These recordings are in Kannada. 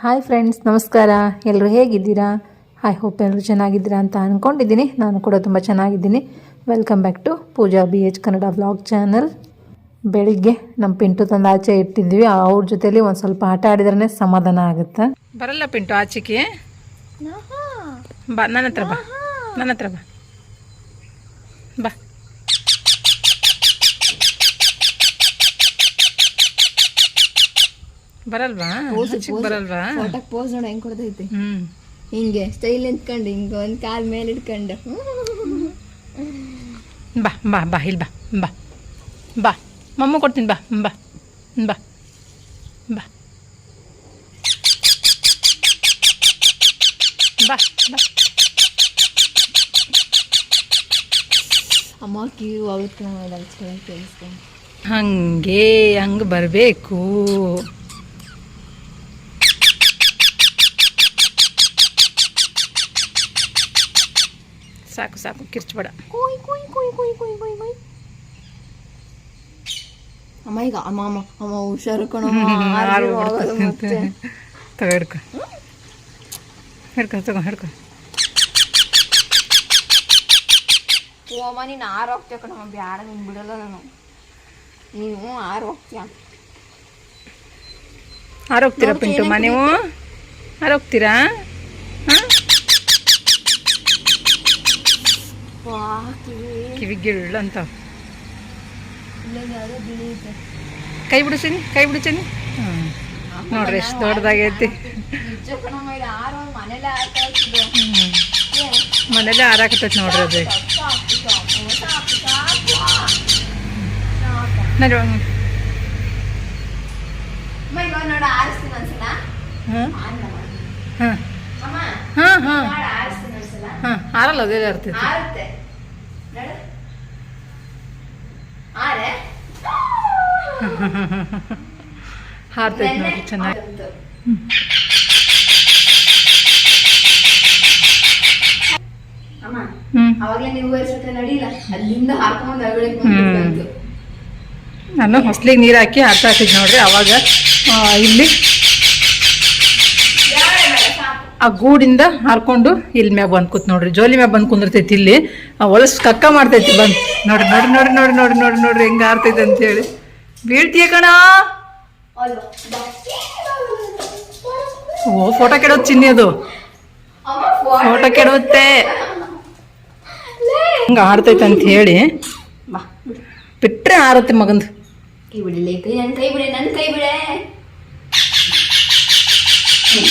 ಹಾಯ್ ಫ್ರೆಂಡ್ಸ್ ನಮಸ್ಕಾರ. ಎಲ್ಲರೂ ಹೇಗಿದ್ದೀರಾ? ಹಾಯ್ ಹೋಪ್ ಎಲ್ಲರೂ ಚೆನ್ನಾಗಿದ್ದೀರಾ ಅಂತ ಅಂದ್ಕೊಂಡಿದ್ದೀನಿ ನಾನು ಕೂಡ ತುಂಬ ಚೆನ್ನಾಗಿದ್ದೀನಿ. Welcome back to Pooja B H Kannada vlog channel ಬೆಳಿಗ್ಗೆ ನಮ್ಮ ಪಿಂಟು ತಂದು ಆಚೆ ಇಟ್ಟಿದ್ವಿ. ಅವ್ರ ಜೊತೆಲಿ ಒಂದು ಸ್ವಲ್ಪ ಆಟ ಆಡಿದ್ರೆ ಸಮಾಧಾನ ಆಗುತ್ತೆ. ಬರಲ್ಲ ಪಿಂಟು ಆಚೆಗೆ. ಬಾ ನನ್ನ ಹತ್ರ ಬಾ. ನನ್ನ ಹತ್ರ ಬಾ. ಬಾ. ಬರಲ್ವಾ? ಬರಲ್ವಾ? ಫೋಟೋಕ್ ಪೋಸ್ ನೋಡ ಹೆಂಗ್ ಕೊಡ್ತೈತಿ. ಹಿಂಗೆ ಸ್ಟೈಲ್ ನಿಂತ್ಕೊಂಡು ಹಿಂಗ ಒಂದ್ ಕಾಲ್ ಮೇಲೆ ಇಟ್ಕೊಂಡು. ಬಾ ಬಾ ಬಾ ಇಲ್ಲಿ ಬಾ ಬಾ. ಬಾ ಮಮ್ಮ ಕೊಡ್ತೀನಿ ಬಾ ಬಾ ಬಾ ಬಾ. ಬಾ ಬಾ. ಅಮ್ಮ ಕಿವಿ ಹೋಗುತ್ತೆ ಹಚ್ಕೊಳ್ಳೋಕೆ ಕೇಳಿಸ್ಕೊಂಡು ಹಂಗೆ ಹಂಗೆ ಬರಬೇಕು. ಸಾಕು ಸಾಕು ಕಿರ್ಚ್ಬೇಡ. ಕುಯ್ ಕುಯ್ ಕುಯ್ ಕುಯ್ ಕುಯ್ ಕುಯ್ ಕುಯ್. ಅಮ್ಮ ಈಗ ಅಮ್ಮ ಅಮ್ಮ ಅಮ್ಮ ಹುಷಾರು. ತಗೋ ಹಿಡ್ಕೊ. ಹಿಡ್ಕೊ ತಗೋ ಹಿಡ್ಕೊ. ಅಮ್ಮ ನೀನು ಆರು ಹೋಗ್ತೀಯ ಕಣಮ್ಮ ಬ್ಯಾಡ ನೀನು ಬಿಡಲ್ಲ ನಾನು. ನೀನು ಆರು ಹೋಗ್ತೀಯ. ಆರೋಗ್ತೀರಾ ಪಿಂಟುಮ್ಮ ನೀವು? ಆರೋಗ್ತೀರಾ ಹಾಂ ವಾ ಕಿವಿ ಕಿವಿ ಗಿಳ್ಳು ಅಂತ ಕೈ ಬಿಡಿಸಿನಿ ಕೈ ಬಿಡಿಸೀನಿ ನೋಡ್ರಿ ಎಷ್ಟು ದೊಡ್ಡದಾಗೈತಿ. ಮನೇಲೆ? ಆರಾಕತ್ತೈತಿ ನೋಡ್ರಿ ಅದು. ನೋಡಿ ಹಾಂ. ಹಾಂ. ಹಾಂ ಹಾಂ. ಹಾಂ ಆರಲ್ಲ ಅದೇ ಇರ್ತೈತಿ ಆರುತ್ತೆ ನೋಡು ಆರೆ ಹಾರ್ತೈತಿ ನೋಡ್ರಿ ಚೆನ್ನಾಗಿ ಆದಂತು. ಅಮ್ಮ ಹ್ಞೂ ಅವಾಗ್ಲೇ ನೀವು ವರ್ಷಕ್ಕೆ ನಡಿಲ್ಲ ಅಲ್ಲಿಂದ ಹಾಕೊಂಡ್ ಅಗಳಕ್ಕೆ ನೋಡಿ ಚೆನ್ನಾಗಿ ನಾನು ಹೊಸ್ಲಿಗೆ ನೀರು ಹಾಕಿ ಹಾರ್ತಾ ಹಾಕಿದ್ ನೋಡ್ರಿ ಅವಾಗ ಇಲ್ಲಿ ಆ ಗೂಡಿಂದ ಹಾರ್ಕೊಂಡು ಇಲ್ಲಿ ಮ್ಯಾಗ ಬಂದ್ ಕೂತ್ ನೋಡ್ರಿ. ಜೋಲಿ ಮ್ಯಾಗ ಬಂದ್ ಕುಂದಿರ್ತೈತಿ ಇಲ್ಲಿ. ಹೊಲಸ್ ಕಕ್ಕ ಮಾಡ್ತೈತಿ ಬಂದ್. ನೋಡ್ರಿ ನೋಡ್ರಿ ನೋಡ್ರಿ ನೋಡ್ರಿ ನೋಡ್ರಿ ನೋಡ್ರಿ ನೋಡ್ರಿ ಹೆಂಗ ಹಾರ್ತೈತಿ ಅಂತ ಹೇಳಿ. ಬೀಳ್ತೀಯ ಕಣ. ಓ ಫೋಟೋ ಕೆಡೋದು ಚಿನ್ನಿ ಅದು. ಫೋಟೋ ಕೆಡುತ್ತೆ. ಹಂಗ ಆಡ್ತೈತೆ ಅಂತ ಹೇಳಿ. ಬಿಟ್ರೆ ಆರತ್ತೆ ಮಗಂದು. ಕೈ ಬಿಡಲಿ ಕೈ ನನ್ ಕೈ ಬಿಡೆ ನನ್ ಕೈ ಬಿಡೆ.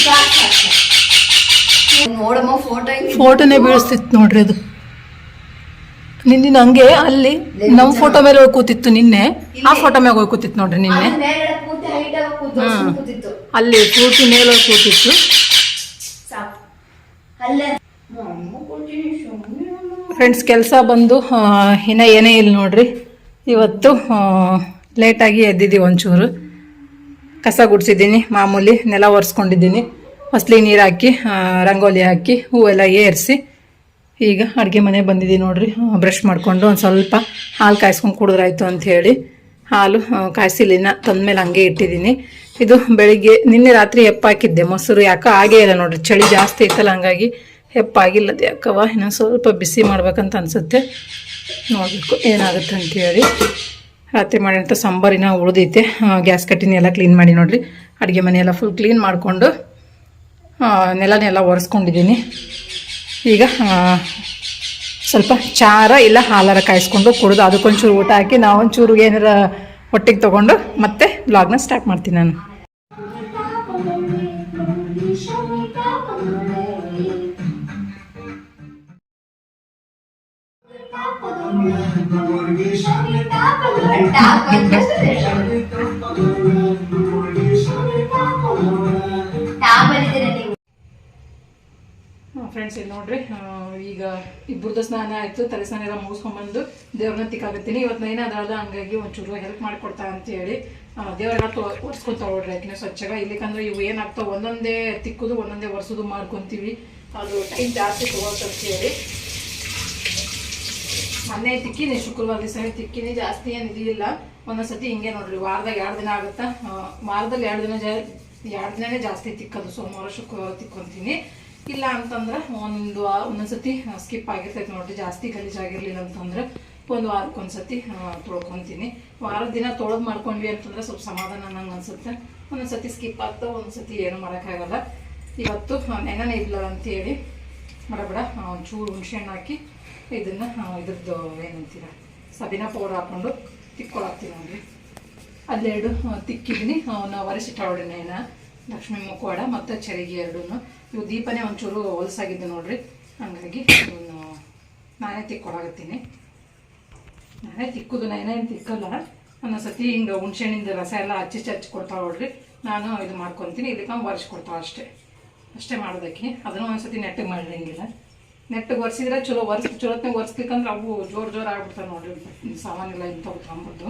ಸಾಕ್, ಸಾಕ್, ಸಾಕ್. ನೋಡಮ್ಮ ಫೋಟೋ ಫೋಟೋನೇ ಬೀಳಿಸ್ತಿತ್ತು ನೋಡ್ರಿ ಅದು. ನಿನ್ನೆ ಹಂಗೆ ಅಲ್ಲಿ ನಮ್ಮ ಫೋಟೋ ಮೇಲೆ ಹೋಗಿ ಕೂತಿತ್ತು ನಿನ್ನೆ. ಆ ಫೋಟೋ ಮೇಲೆ ಹೋಗಿ ಕೂತಿತ್ತು ನೋಡ್ರಿ ನಿನ್ನೆ. ಅಲ್ಲಿ ಪೂರ್ತಿ ಮೇಲೆ ಹೋಗಿ ಕೂತಿತ್ತು. ಫ್ರೆಂಡ್ಸ್ ಕೆಲಸ ಬಂದು ಇನ್ನ ಏನೇ ಇಲ್ಲ ನೋಡ್ರಿ. ಇವತ್ತು ಲೇಟಾಗಿ ಎದ್ದಿದ್ದೀವಿ ಒಂಚೂರು. ಕಸ ಗುಡಿಸಿದ್ದೀನಿ ಮಾಮೂಲಿ ನೆಲ ಒರೆಸ್ಕೊಂಡಿದ್ದೀನಿ. ಹೊಸ್ಲಿ ನೀರು ಹಾಕಿ ರಂಗೋಲಿ ಹಾಕಿ ಹೂವೆಲ್ಲ ಏರಿಸಿ. ಈಗ ಅಡುಗೆ ಮನೆ ಬಂದಿದ್ದೀನಿ ನೋಡ್ರಿ. ಬ್ರಷ್ ಮಾಡಿಕೊಂಡು ಒಂದು ಸ್ವಲ್ಪ ಹಾಲು ಕಾಯಿಸ್ಕೊಂಡು ಕುಡಿದ್ರಾಯ್ತು ಅಂತ ಹೇಳಿ ಹಾಲು ಕಾಯಿಸಿಲಿನ ತಂದ್ಮೇಲೆ ಹಂಗೆ ಇಟ್ಟಿದ್ದೀನಿ ಇದು ಬೆಳಿಗ್ಗೆ ನಿನ್ನೆ ರಾತ್ರಿ ಹೆಪ್ಪಾಕಿದ್ದೆ. ಮೊಸರು ಯಾಕೋ ಆಗೇ ಇಲ್ಲ ನೋಡ್ರಿ. ಚಳಿ ಜಾಸ್ತಿ ಇತ್ತಲ್ಲ ಹಂಗಾಗಿ ಹೆಪ್ಪಾಗಿಲ್ಲದ ಯಾಕವ ಇನ್ನೊಂದು ಸ್ವಲ್ಪ ಬಿಸಿ ಮಾಡ್ಬೇಕಂತ ಅನಿಸುತ್ತೆ. ನೋಡಬೇಕು ಏನಾಗುತ್ತೆ ಅಂತೇಳಿ ರಾತ್ರಿ ಮಾಡಿದಂಥ ಸಾಂಬಾರಿನ ಉಳಿದೈತೆ. ಗ್ಯಾಸ್ ಕಟ್ಟಿನ ಎಲ್ಲ ಕ್ಲೀನ್ ಮಾಡಿ ನೋಡ್ರಿ. ಅಡುಗೆ ಮನೆಯೆಲ್ಲ ಫುಲ್ ಕ್ಲೀನ್ ಮಾಡಿಕೊಂಡು ನೆಲನೆಲ್ಲ ಒರೆಸ್ಕೊಂಡಿದ್ದೀನಿ ಈಗ ಸ್ವಲ್ಪ ಚಾರ ಇಲ್ಲ, ಹಾಲಾರ ಕಾಯಿಸ್ಕೊಂಡು ಕುಡಿದು ಅದಕ್ಕೊಂಚೂರು ಊಟ ಹಾಕಿ ನಾವು ಒಂಚೂರು ಏನಾರ ಹೊಟ್ಟೆಗೆ ತೊಗೊಂಡು ಮತ್ತೆ ಬ್ಲಾಗ್ನ ಸ್ಟಾರ್ಟ್ ಮಾಡ್ತೀನಿ ನಾನು. ಫ್ರೆಂಡ್ಸ್ ಏನು ನೋಡ್ರಿ ಈಗ ಇಬ್ಬರದ್ದು ಸ್ನಾನ ಆಯಿತು, ತಲೆ ಸ್ನಾನ ಎಲ್ಲ ಮುಗಿಸ್ಕೊಂಡ್ಬಂದು ದೇವ್ರನ್ನ ತಿಕ್ಕಾಗತ್ತೀನಿ ಇವತ್ತು ನೈನ್ ಅದಲ್ಲ ಹಂಗಾಗಿ ಒಂಚೂರು ಹೆಲ್ಪ್ ಮಾಡಿಕೊಡ್ತಾ ಅಂತೇಳಿ ದೇವರೆಲ್ಲ ತೊ ಒರೆಸ್ಕೊಂತ ನೋಡ್ರಿ ಯಾಕೆ ಸ್ವಚ್ಛಗ ಇಲ್ಲಿಕಂದ್ರೆ ಇವು ಏನಾಗ್ತಾವೆ ಒಂದೊಂದೇ ತಿಕ್ಕುದು, ಒಂದೊಂದೇ ಒರೆಸೋದು ಮಾಡ್ಕೊತೀವಿ. ಅದು ಟೈಮ್ ಜಾಸ್ತಿ ಅಂತೇಳಿ ಮೊನ್ನೆ ತಿಕ್ಕಿನಿ, ಶುಕ್ರವಾರ ದಿವಸ ತಿಕ್ಕಿನಿ, ಜಾಸ್ತಿ ಏನು ಇದಿಲ್ಲ ಒಂದೊಂದ್ಸತಿ ಹಿಂಗೆ ನೋಡ್ರಿ, ವಾರದಾಗ ಎರಡು ದಿನ ಆಗುತ್ತಾ? ವಾರದಲ್ಲಿ ಎರಡು ದಿನ ಜಾ ಎರಡು ದಿನನೇ ಜಾಸ್ತಿ ತಿಕ್ಕೋದು, ಸೋಮವಾರ, ಶುಕ್ರವಾರ ತಿಕ್ಕೊಂತೀನಿ. ಇಲ್ಲ ಅಂತಂದ್ರೆ ಒಂದು ವಾರ, ಒಂದೊಂದ್ಸತಿ ಸ್ಕಿಪ್ ಆಗಿರ್ತೈತೆ ನೋಡ್ರಿ. ಜಾಸ್ತಿ ಗಲೀಜಾಗಿರ್ಲಿಲ್ಲ ಅಂತಂದ್ರೆ ಒಂದು ವಾರಕ್ಕೆ ಒಂದ್ಸತಿ ತೊಳ್ಕೊತೀನಿ. ವಾರದ ದಿನ ತೊಳೆದು ಮಾಡ್ಕೊಂಡ್ವಿ ಅಂತಂದ್ರೆ ಸ್ವಲ್ಪ ಸಮಾಧಾನ ನಂಗೆ ಅನ್ಸುತ್ತೆ. ಒಂದೊಂದ್ಸತಿ ಸ್ಕಿಪ್ ಆಗ್ತಾ, ಒಂದೊಂದ್ಸತಿ ಏನು ಮಾಡೋಕ್ಕಾಗಲ್ಲ. ಇವತ್ತು ನೆನನೆ ಇಲ್ಲ ಅಂತೇಳಿ. ಬಡಬಡ ಒಂಚೂರು ಹುಣಸೆಹಣ್ಣು ಹಾಕಿ ಇದನ್ನು ಇದ್ರದ್ದು ಏನಂತೀರ, ಸಬಿನ ಪೌಡರ್ ಹಾಕ್ಕೊಂಡು ತಿಕ್ಕೊಳಾಕ್ತೀನಿ ನೋಡ್ರಿ. ಅದೆರಡು ತಿಕ್ಕಿದ್ದೀನಿ. ಅವನ್ನ ಒರೆಸಿಟ್ಟವಳೆನೇನ ಲಕ್ಷ್ಮೀ ಮುಖವಾಡ ಮತ್ತು ಚರಿಗೆ ಎರಡೂ ಇವು ದೀಪನೇ ಒಂಚೂರು ಹೊಲಸಾಗಿದ್ದು ನೋಡ್ರಿ. ಹಂಗಾಗಿ ಇದನ್ನು ನಾನೇ ತಿಕ್ಕೊಳಾಗತ್ತೀನಿ ನಾನೇ ತಿಕ್ಕುದು ನಾನೇ ತಿಕ್ಕಲ್ಲ. ಒಂದೊಂದು ಒಂದೊಂದ್ಸತಿ ಹಿಂಗೆ ಹುಣ್ಸೆಣ್ಣಿಂದ ರಸ ಎಲ್ಲ ಹಚ್ಚಿ ಹಚ್ಚಿ ಕೊಡ್ತಾವೆ ನೋಡ್ರಿ. ನಾನು ಇದು ಮಾಡ್ಕೊತೀನಿ, ಇದಕ್ಕೆ ಒರೆಸಿ ಕೊಡ್ತಾವೆ ಅಷ್ಟೇ. ಅಷ್ಟೇ ಮಾಡೋದಕ್ಕೆ. ಅದನ್ನು ಒಂದ್ಸತಿ ನೆಟ್ಟಿಗೆ ಮಾಡಿರಂಗಿಲ್ಲ ನೆಟ್ಟಿಗೆ ಒರೆಸಿದ್ರೆ ಚಲೋ, ಒರೆಸ್ ಚಲೋತ್ನಾಗ ಒರೆಸ್ಲಿಕ್ಕಂದ್ರೆ ಅವು ಜೋರು ಜೋರು ಆಗ್ಬಿಡ್ತಾವೆ ನೋಡ್ರಿ. ಸಾಮಾನೆಲ್ಲ ಇಂಥವು ತಂಬುದು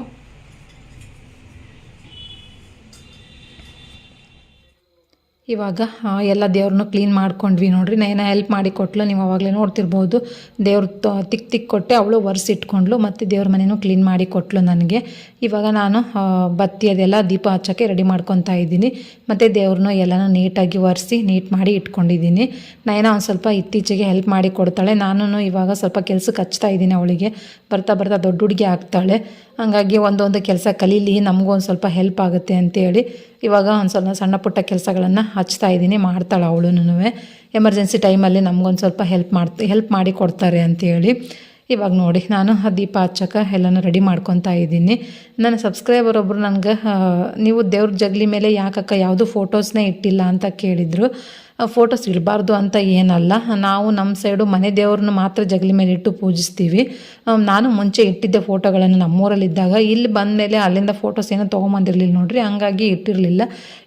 ಇವಾಗ ಎಲ್ಲ ದೇವ್ರನ್ನೂ ಕ್ಲೀನ್ ಮಾಡ್ಕೊಂಡ್ವಿ ನೋಡ್ರಿ. ನಯನ ಹೆಲ್ಪ್ ಮಾಡಿ ಕೊಟ್ಲು. ನೀವು ಅವಾಗಲೇ ನೋಡ್ತಿರ್ಬೋದು. ದೇವ್ರ ತಿಕ್ ತಿಕ್ ಕೊಟ್ಟೆ, ಅವಳು ಒರೆಸಿಟ್ಕೊಂಡ್ಲು ಮತ್ತು ದೇವ್ರ ಮನೆಯೂ ಕ್ಲೀನ್ ಮಾಡಿ ಕೊಟ್ಲು ನನಗೆ. ಇವಾಗ ನಾನು ಬತ್ತಿ ಅದೆಲ್ಲ ದೀಪ ಹಚ್ಚೋಕ್ಕೆ ರೆಡಿ ಮಾಡ್ಕೊತಾ ಇದ್ದೀನಿ. ಮತ್ತು ದೇವ್ರನ್ನೂ ಎಲ್ಲನೂ ನೀಟಾಗಿ ಒರೆಸಿ, ನೀಟ್ ಮಾಡಿ ಇಟ್ಕೊಂಡಿದ್ದೀನಿ. ನೈನ ಒಂದು ಸ್ವಲ್ಪ ಇತ್ತೀಚೆಗೆ ಹೆಲ್ಪ್ ಮಾಡಿ ಕೊಡ್ತಾಳೆ. ನಾನು ಇವಾಗ ಸ್ವಲ್ಪ ಕೆಲಸಕ್ಕೆ ಹಚ್ತಾ ಇದ್ದೀನಿ ಅವಳಿಗೆ. ಬರ್ತಾ ಬರ್ತಾ ದೊಡ್ಡ ಹುಡುಗಿ ಆಗ್ತಾಳೆ. ಹಂಗಾಗಿ ಒಂದೊಂದು ಕೆಲಸ ಕಲೀಲಿ, ನಮಗೂ ಒಂದು ಸ್ವಲ್ಪ ಹೆಲ್ಪ್ ಆಗುತ್ತೆ ಅಂತೇಳಿ ಇವಾಗ ಒಂದು ಸ್ವಲ್ಪ ಸಣ್ಣ ಪುಟ್ಟ ಕೆಲಸಗಳನ್ನು ಹಚ್ತಾ ಇದ್ದೀನಿ, ಮಾಡ್ತಾಳೆ ಅವಳು ಎಮರ್ಜೆನ್ಸಿ ಟೈಮಲ್ಲಿ ನಮಗೊಂದು ಸ್ವಲ್ಪ ಹೆಲ್ಪ್ ಮಾಡ್ತಾ ಹೆಲ್ಪ್ ಮಾಡಿ ಕೊಡ್ತಾರೆ ಅಂತೇಳಿ ಇವಾಗ ನೋಡಿ, ನಾನು ದೀಪ ಹಚ್ಚಕ್ಕೆ ಎಲ್ಲನೂ ರೆಡಿ ಮಾಡ್ಕೊತಾ ಇದ್ದೀನಿ. ನನ್ನ ಸಬ್ಸ್ಕ್ರೈಬರ್ ಒಬ್ಬರು ನನಗೆ ನೀವು ದೇವ್ರ ಜಗಲಿ ಮೇಲೆ ಯಾಕಕ್ಕ ಯಾವುದು ಫೋಟೋಸ್ನೇ ಇಟ್ಟಿಲ್ಲ ಅಂತ ಕೇಳಿದರು. ಫೋಟೋಸ್ ಇಡಬಾರ್ದು ಅಂತ ಏನಲ್ಲ. ನಾವು ನಮ್ಮ ಸೈಡು ಮನೆ ದೇವ್ರನ್ನ ಮಾತ್ರ ಜಗಲಿ ಮೇಲೆ ಇಟ್ಟು ಪೂಜಿಸ್ತೀವಿ. ನಾನು ಮುಂಚೆ ಇಟ್ಟಿದ್ದೆ ಫೋಟೋಗಳನ್ನು ನಮ್ಮೂರಲ್ಲಿದ್ದಾಗ, ಇಲ್ಲಿ ಬಂದಮೇಲೆ ಅಲ್ಲಿಂದ ಫೋಟೋಸ್ ಏನೋ ತೊಗೊಂಬಂದಿರಲಿಲ್ಲ ನೋಡ್ರಿ, ಹಂಗಾಗಿ ಇಟ್ಟಿರಲಿಲ್ಲ.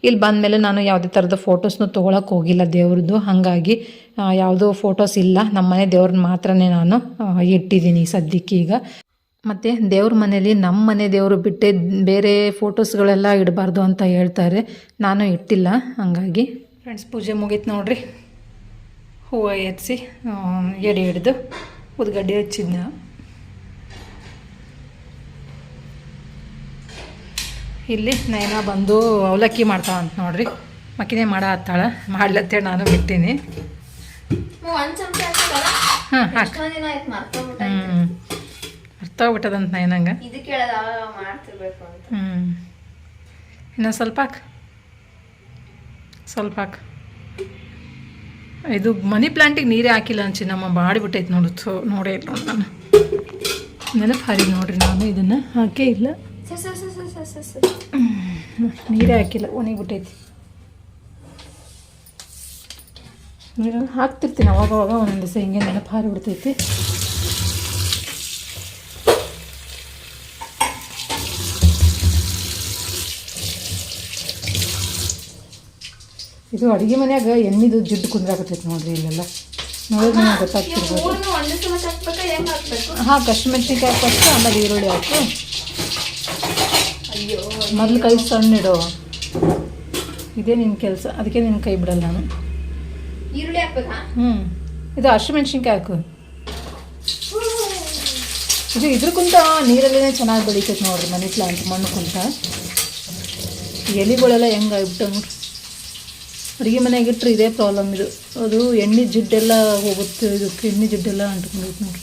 ಇಲ್ಲಿ ಬಂದಮೇಲೆ ನಾನು ಯಾವುದೇ ಥರದ ಫೋಟೋಸ್ನು ತೊಗೊಳಕ್ಕೆ ಹೋಗಿಲ್ಲ ದೇವ್ರದ್ದು, ಹಾಗಾಗಿ ಯಾವುದೋ ಫೋಟೋಸ್ ಇಲ್ಲ. ನಮ್ಮ ಮನೆ ದೇವ್ರನ್ನ ಮಾತ್ರನೇ ನಾನು ಇಟ್ಟಿದ್ದೀನಿ ಸದ್ಯಕ್ಕೆ ಈಗ. ಮತ್ತು ದೇವ್ರ ಮನೇಲಿ ನಮ್ಮ ಮನೆ ದೇವರು ಬಿಟ್ಟೆ ಬೇರೆ ಫೋಟೋಸ್ಗಳೆಲ್ಲ ಇಡಬಾರ್ದು ಅಂತ ಹೇಳ್ತಾರೆ. ನಾನು ಇಟ್ಟಿಲ್ಲ, ಹಂಗಾಗಿ. ಫ್ರೆಂಡ್ಸ್ ಪೂಜೆ ಮುಗೀತು ನೋಡ್ರಿ. ಹೂವು ಎತ್ಸಿ ಎಡೆ ಹಿಡ್ದು ಉದ್ಗಡ್ಡೆ ಹಚ್ಚಿದ್ನ. ಇಲ್ಲಿ ನಯನ ಬಂದು ಅವಲಕ್ಕಿ ಮಾಡ್ತಾವಂತ ನೋಡ್ರಿ. ಮಕಿನೇ ಮಾಡ ಹತ್ತಾಳ. ಮಾಡ್ಲತ್ತೇಳಿ ನಾನು ಬಿಟ್ಟೀನಿ ಹಾಂ ಹ್ಞೂ ಅರ್ಥ ಆಗ್ಬಿಟ್ಟದಂತ ನಯನಂಗೆ. ಹ್ಞೂ ಇನ್ನೊಂದು ಸ್ವಲ್ಪ ಹಾಕು. ಸ್ವಲ್ಪ ಹಾಕು. ಇದು ಮನಿ ಪ್ಲಾಂಟಿಗೆ ನೀರೇ ಹಾಕಿಲ್ಲ ಅಂಚಿ ನಮ್ಮ ಬಾಡಿಬಿಟ್ಟೈತೆ ನೋಡು. ಸೊ ನೋಡೇ ಇಲ್ಲ ನೋಡಿ ನಾನು. ನೆನಪು ಹಾರಿ ನೋಡ್ರಿ ನಾನು ಇದನ್ನು ಹಾಕೇ ಇಲ್ಲ. ನೀರೇ ಹಾಕಿಲ್ಲ ಒಣಗಿಬಿಟ್ಟೈತಿ ನೀರನ್ನು ಹಾಕ್ತಿರ್ತೀನಿ ಅವಾಗವಾಗ ಅವಾಗ ಒಂದೊಂದು ದಿವಸ ಹಿಂಗೆ ನೆನಪು ಹಾರಿ ಬಿಡ್ತೈತಿ. ಇದು ಅಡುಗೆ ಮನ್ಯಾಗ ಎಣ್ಣಿದು ಜಿಡ್ಡು ಕುಂದ್ರಾಕತ್ತೈತಿ ನೋಡ್ರಿ ಇಲ್ಲೆಲ್ಲ. ನೋಡಿದ್ರೆ ಇವ್ ಗೊತ್ತಾಗ್ತಿರ್ಬೋದು. ಹಾಂ ಕಶ್ಮೆಣ್ಸಿನ್ಕಾಯಿ ಫಸ್ಟ್ ಆಮೇಲೆ ಈರುಳ್ಳಿ ಹಾಕು. ಅಯ್ಯೋ ಮೊದಲು ಕೈ ಸಣ್ಣ ಇಡು. ಇದೇ ನಿನ್ನ ಕೆಲಸ ಅದಕ್ಕೆ ನಿನ್ನ ಕೈ ಬಿಡಲ್ಲ ನಾನು. ಈರುಳ್ಳಿ ಹ್ಞೂ ಇದು ಹಸಿಮೆಣ್ಸಿನ್ಕಾಯಿ ಹಾಕು. ಇದು ಇದ್ರ ಕುಂತ ನೀರಲ್ಲೇ ಚೆನ್ನಾಗಿ ಬೆಳಿತೈತೆ ನೋಡ್ರಿ ಮನೆ ಪ್ಲಾಂಟ್ ಮಣ್ಣು ಕುಂತ. ಎಲೆಗಳೆಲ್ಲ ಹೆಂಗೆ ಆಗ್ಬಿಟ್ಟು ನೋಡ್ರಿ. ಅಡುಗೆ ಮನೆಗೆ ಇಟ್ಟರೆ ಇದೇ ಪ್ರಾಬ್ಲಮ್ ಇದು. ಅದು ಎಣ್ಣೆ ಜಿಡ್ಡೆಲ್ಲ ಹೋಗುತ್ತೆ ಇದು ಎಣ್ಣೆ ಜಿಡ್ಡೆಲ್ಲ ಅಂಟ್ಕೊಂಡೈತೆ ನೋಡಿ.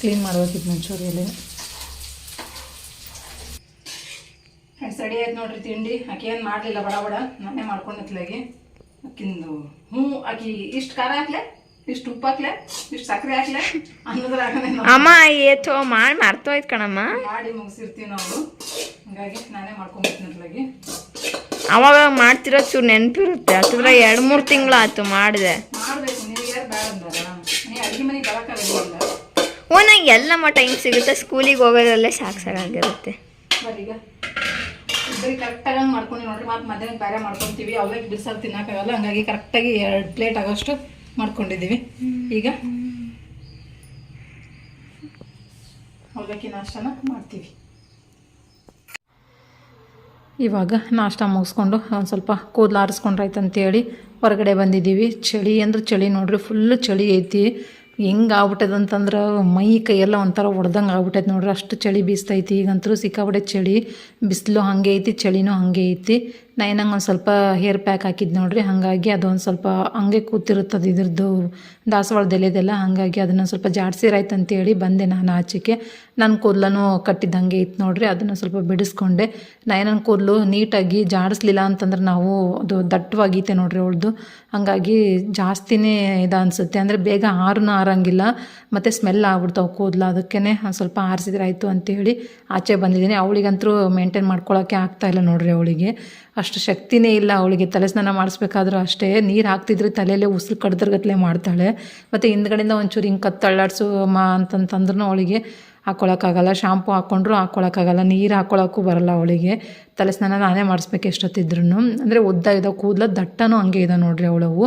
ಕ್ಲೀನ್ ಮಾಡ್ಬೇಕಿತ್ತು ಮಂಚೂರಿ ಎಲೆ ಸಡಿ ಆಯ್ತು ನೋಡ್ರಿ ತಿಂಡಿ. ಆಕೆ ಏನು ಮಾಡಲಿಲ್ಲ, ಬಡ ಬಡ. ನಾನೇ ಮಾಡ್ಕೊಂಡಿತ್ಲಾಗಿ ಅಕ್ಕಿಂದು ಹ್ಞೂ, ಆಕಿ ಇಷ್ಟು ಖಾರ ಹಾಕ್ಲೆ? ಇಷ್ಟು ಉಪ್ಪು ಹಾಕ್ಲೆ ಇಷ್ಟು ಸಕ್ಕರೆ ಹಾಕ್ಲೆ ಅನ್ನೋದ್ರಾಗನೇ ನಾವು ಅಮ್ಮ ಏತೋ ಮಾಡಿ ಮರ್ತೋಯ್ತು ಕಣಮ್ಮ. ಮಾಡಿ ಮುಗಿಸಿರ್ತೀವಿ ನಾವು. ಹಂಗಾಗಿ ನಾನೇ ಮಾಡ್ಕೊಂಬಿಟ್ಟಿನತ್ಲಾಗಿ ಅವಾಗ ಮಾಡ್ತಿರೋ ಚೂರು ನೆನಪಿರುತ್ತೆ. ಹತ್ತಿದ್ರೆ ಎರಡು ಮೂರು ತಿಂಗಳಾಯ್ತು ಮಾಡಿದೆ. ಮಾಡಬೇಕು ನಿನಗೆ ಯಾರು ಬೇಡ ಅಂದಾರ ನೀ ಅಡುಗೆ ಮನೆಗೆ ಬರೋಕೆ ರೆಡಿ ಇಲ್ಲ ಓ ನಂಗೆ ಎಲ್ಲ ಮಟ್ಟ ಹಿಂಗೆ ಸಿಗುತ್ತೆ. ಸ್ಕೂಲಿಗೆ ಹೋಗೋದ್ರಲ್ಲೇ ಸಾಕು ಸಾಕಾಗಿರುತ್ತೆ ಬರೀ ಈಗ. ಕರೆಕ್ಟಾಗಿ ಹಂಗೆ ಮಾಡ್ಕೊಂಡು ನೋಡ್ರಿ. ಮತ್ತೆ ಮಧ್ಯಾಹ್ನ ಬೇರೆ ಮಾಡ್ಕೊತೀವಿ. ಅವಾಗ ಬಿಸಿಲು ತಿನ್ನೋಕ್ಕಾಗಲ್ಲ ಹಂಗಾಗಿ ಕರೆಕ್ಟಾಗಿ ಎರಡು ಪ್ಲೇಟ್ ಆಗೋಷ್ಟು ಮಾಡ್ಕೊಂಡಿದ್ದೀವಿ. ಈಗ? ಅವಲಕ್ಕಿ ನಾಷ್ಟನ ಮಾಡ್ತೀವಿ. ಇವಾಗ ನಾಷ್ಟ ಮುಗಿಸ್ಕೊಂಡು ಒಂದು ಸ್ವಲ್ಪ ಕೂದಲು ಆರಿಸ್ಕೊಂಡ್ರಾಯ್ತು ಅಂತೇಳಿ ಹೊರಗಡೆ ಬಂದಿದ್ದೀವಿ. ಚಳಿ ಅಂದ್ರೆ ಚಳಿ ನೋಡ್ರಿ ಫುಲ್ಲು ಚಳಿ ಐತಿ. ಹೆಂಗೆ ಆಗ್ಬಿಟ್ಟದ ಮೈ ಕೈಯೆಲ್ಲ ಒಂಥರ ಹೊಡ್ದಂಗೆ ಆಗ್ಬಿಟ್ಟೈತೆ ನೋಡ್ರಿ. ಅಷ್ಟು ಚಳಿ ಬೀಸ್ತೈತಿ ಈಗಂತರೂ ಸಿಕ್ಕಾಬಿಟ್ಟೆ ಚಳಿ. ಬಿಸಿಲು ಹಾಗೆ ಐತಿ, ಚಳಿನೂ ಹಾಗೆ ಐತಿ. ನೈನಂಗೆ ಒಂದು ಸ್ವಲ್ಪ ಹೇರ್ ಪ್ಯಾಕ್ ಹಾಕಿದ್ದು ನೋಡ್ರಿ, ಹಾಗಾಗಿ ಅದೊಂದು ಸ್ವಲ್ಪ ಹಂಗೆ ಕೂತಿರುತ್ತದೆ ಇದ್ರದ್ದು ದಾಸವಾಳದ ಎಲೆದೆಲ್ಲ ಹಾಗಾಗಿ ಅದನ್ನು ಸ್ವಲ್ಪ ಜಾಡ್ಸಿರಾಯ್ತು ಅಂತೇಳಿ ಬಂದೆ ನಾನು ಆಚೆಗೆ. ನನ್ನ ಕೂದಲೂ ಕಟ್ಟಿದ್ದಂಗೆ ಇತ್ತು ನೋಡ್ರಿ, ಅದನ್ನು ಸ್ವಲ್ಪ ಬಿಡಿಸ್ಕೊಂಡೆ. ನಯನನ ಕೂದಲು ನೀಟಾಗಿ ಜಾಡಿಸ್ಲಿಲ್ಲ ಅಂತಂದ್ರೆ ನಾವು ಅದು ದಟ್ಟವಾಗೈತೆ ನೋಡ್ರಿ ಅವಳದು. ಹಾಗಾಗಿ ಜಾಸ್ತಿನೇ ಇದು ಅನಿಸುತ್ತೆ, ಅಂದರೆ ಬೇಗ ಆರೂ ಆರಂಗಿಲ್ಲ ಮತ್ತು ಸ್ಮೆಲ್ ಆಗ್ಬಿಡ್ತಾವೆ ಕೂದಲು ಅದಕ್ಕೇ ಸ್ವಲ್ಪ ಆರಿಸಿದ್ರೆ ಆಯಿತು ಅಂತೇಳಿ ಆಚೆ ಬಂದಿದ್ದೀನಿ ಅವಳಿಗಂತೂ ಮೇಂಟೈನ್ ಮಾಡ್ಕೊಳ್ಳೋಕ್ಕೆ ಆಗ್ತಾ ಇಲ್ಲ ನೋಡ್ರಿ ಅವಳಿಗೆ. ಅಷ್ಟು ಶಕ್ತಿನೇ ಇಲ್ಲ ಅವಳಿಗೆ. ತಲೆ ಸ್ನಾನ ಮಾಡಿಸ್ಬೇಕಾದ್ರೂ ಅಷ್ಟೇ. ನೀರು ಹಾಕ್ತಿದ್ರೆ ತಲೆಯಲ್ಲೇ ಉಸಿರು ಕಡ್ದ್ರಗತ್ಲೆ ಮಾಡ್ತಾಳೆ. ಮತ್ತು ಹಿಂದ್ಗಡೆಯಿಂದ ಒಂಚೂರು ಹಿಂಗೆ ಕತ್ತಳ್ಳಾಡ್ಸು ಮಾ ಅಂತಂತಂದ್ರೂ ಅವಳಿಗೆ ಹಾಕ್ಕೊಳಕ್ಕಾಗಲ್ಲ ಶಾಂಪು ಹಾಕ್ಕೊಂಡ್ರು ಹಾಕ್ಕೊಳಕ್ಕಾಗಲ್ಲ ನೀರು ಹಾಕ್ಕೊಳಕ್ಕೂ ಬರಲ್ಲ ಅವಳಿಗೆ. ತಲೆ ಸ್ನಾನ ನಾನೇ ಮಾಡಿಸ್ಬೇಕು ಎಷ್ಟೊತ್ತಿದ್ರು ಅಂದರೆ ಉದ್ದ ಇದ್ದಾವೆ ಕೂದಲ ದಟ್ಟನೂ ಹಂಗೆ ಇದೆ ನೋಡ್ರಿ ಅವಳವು.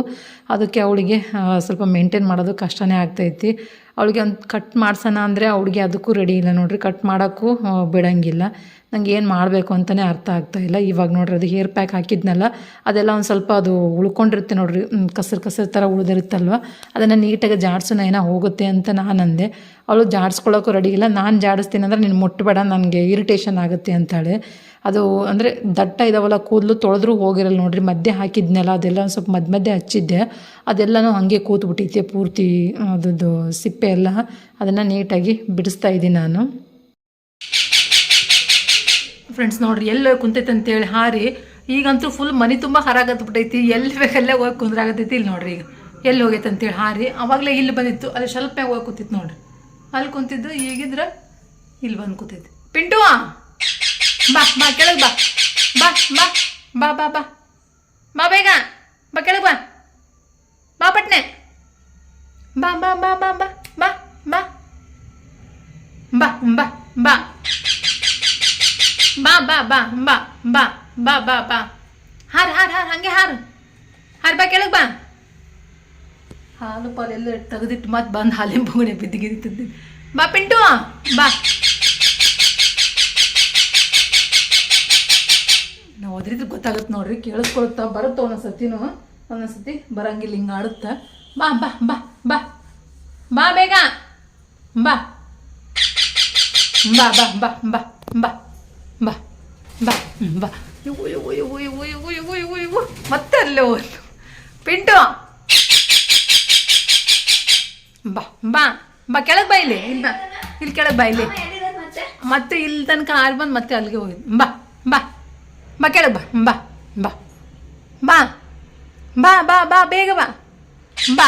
ಅದಕ್ಕೆ ಅವಳಿಗೆ ಸ್ವಲ್ಪ ಮೇಂಟೈನ್ ಮಾಡೋದು ಕಷ್ಟನೇ ಆಗ್ತೈತಿ. ಅವಳಿಗೆ ಒಂದು ಕಟ್ ಮಾಡ್ಸೋಣ ಅಂದರೆ ಅವಳಿಗೆ ಅದಕ್ಕೂ ರೆಡಿ ಇಲ್ಲ ನೋಡ್ರಿ ಕಟ್ ಮಾಡೋಕ್ಕೂ ಬಿಡೋಂಗಿಲ್ಲ. ನಂಗೆ ಏನು ಮಾಡಬೇಕು ಅಂತಲೇ ಅರ್ಥ ಆಗ್ತಾ ಇಲ್ಲ. ಇವಾಗ ನೋಡ್ರಿ ಅದು ಹೇರ್ ಪ್ಯಾಕ್ ಹಾಕಿದ್ನಲ್ಲ, ಅದೆಲ್ಲ ಒಂದು ಸ್ವಲ್ಪ ಅದು ಉಳ್ಕೊಂಡಿರುತ್ತೆ ನೋಡ್ರಿ. ಕಸರು ಕಸರು ಥರ ಉಳಿದಿರುತ್ತಲ್ವ? ಅದನ್ನು ನೀಟಾಗಿ ಜಾಡ್ಸೋಣ, ಏನೋ ಹೋಗುತ್ತೆ ಅಂತ ನಾನು ಅಂದೆ ಅವಳು ಜಾಡಿಸ್ಕೊಳ್ಳೋಕ್ಕೂ ರೆಡಿ ಇಲ್ಲ. ನಾನು ಜಾಡಿಸ್ತೀನಿ ಅಂದ್ರೆ ನೀನು ಮುಟ್ಟಬೇಡ ನನಗೆ ಇರಿಟೇಷನ್ ಆಗುತ್ತೆ ಅಂತಾಳೆ. ಅದು ಅಂದರೆ ದಟ್ಟ ಇದಾವಲ್ಲ, ಕೂದಲು ತೊಳೆದ್ರೂ ಹೋಗಿರಲ್ಲ ನೋಡಿರಿ, ಮಧ್ಯೆ ಹಾಕಿದ್ನಲ್ಲ, ಅದೆಲ್ಲ ಒಂದು ಸ್ವಲ್ಪ ಮಧ್ಯ ಮಧ್ಯೆ ಹಚ್ಚಿದ್ದೆ. ಅದೆಲ್ಲನೂ ಹಾಗೆ ಕೂತ್ಬಿಟ್ಟೈತೆ ಪೂರ್ತಿ ಅದ್ರದ್ದು ಸಿಪ್ಪೆ ಎಲ್ಲ ಅದನ್ನು ನೀಟಾಗಿ ಬಿಡಿಸ್ತಾ ಇದ್ದೀನಿ ನಾನು. ಫ್ರೆಂಡ್ಸ್ ನೋಡ್ರಿ, ಎಲ್ಲಿ ಕುಂತೈತೆ ಅಂತೇಳಿ ಹಾರಿ ಈಗಂತೂ ಫುಲ್ ಮನೆ ತುಂಬ ಹರಾಗತ್ಬಿಟ್ಟೈತಿ, ಎಲ್ಲಿ ಬೇಕಲ್ಲೇ ಹೋಗಿ ಕುಂದ್ರಾಗತೈತಿ ಇಲ್ಲಿ ನೋಡ್ರಿ ಈಗ. ಎಲ್ಲಿ ಹೋಗೈತೆ ಅಂತೇಳಿ ಹಾರಿ ಅವಾಗಲೇ ಇಲ್ಲಿ ಬಂದಿತ್ತು, ಅಲ್ಲಿ ಸ್ವಲ್ಪ ಹೋಗಿ ಕೂತಿತ್ತು ನೋಡ್ರಿ. ಅಲ್ಲಿ ಕುಂತಿದ್ದು, ಈಗಿದ್ರೆ, ಇಲ್ಲಿ ಬಂದು ಕೂತೈತಿ. ಪಿಂಟು ಬಾ ಬಾ ಕೆಳಗೆ ಬಾ ಬಾ ಬಾ ಬಾ ಬಾ ಬಾ ಬಾ ಬೇಗ ಬಾ ಕೆಳಗೆ ಬಾ ಬಾ ಪಟ್ನೆ ಬಾ ಬಾ ಬಾ ಬಾ ಬಾ ಬಾ ಬಾ ಬಾ ಬಾ ಬಾ ಬಾ ಬಾ ಬಾ ಬಾ ಬಾ ಬಾ ಬಾ ಬಾ ಹಾರ್ ಹಾರ್ ಹಾರ್ ಹಂಗೆ ಹಾರು ಹಾರ್ ಬಾ ಕೆಳಗೆ ಬಾ ಹಾಲು ಪಾಲೆಲ್ಲ ತೆಗೆದಿಟ್ಟು ಮತ್ತೆ ಬಂದು ಹಾಲಿನ ಬುಗುಣೆ ಬಿದ್ದಿಗಿರಿತಿದ್ದೆ ಬಾ ಪಿಂಟು ಬಾ ನಾವು ಓದ್ರಿದ್ರೆ ಗೊತ್ತಾಗುತ್ತೆ ನೋಡ್ರಿ ಕೇಳಿಸ್ಕೊಳುತ್ತಾ ಬರುತ್ತೋ ಒಂದೊಂದ್ಸತಿನೂ ಒಂದೊಂದ್ಸತಿ ಬರಂಗಿಲ್ಲ ಹಿಂಗೆ ಆಡುತ್ತಾ ಬಾ ಬಾ ಬಾ ಬಾ ಬಾ ಬೇಗ ಬಾ ಬಾ ಬಾ ಬಾ ಬಾ ಬಾ ಬಾ ಬಾ ಬಾ ಇವು ಇವು ಇವು ಇವು ಇವು ಇವು ಇವು ಇವು ಮತ್ತೆ ಅಲ್ಲೇ ಹೋಯ್ತು ಪಿಂಟು ಬಾ ಬಾ ಬಾ ಕೆಳಗೆ ಬಾಯಿಲಿ ಇಲ್ಲ ಇಲ್ಲಿ ಕೆಳಗೆ ಬಾಯಿಲಿ ಮತ್ತೆ ಮತ್ತೆ ಇಲ್ಲಿ ತನಕ ಆರು ಬಂದು ಮತ್ತೆ ಅಲ್ಲಿಗೆ ಹೋಗಿದ್ದು ಬಾ ಬಾ ಬಾ ಕೆಳಗೆ ಬಾ ಬಾ ಬಾ. ಬಾ ಬಾ ಬಾ ಬಾ ಬೇಗ ಬಾ. ಬಾ.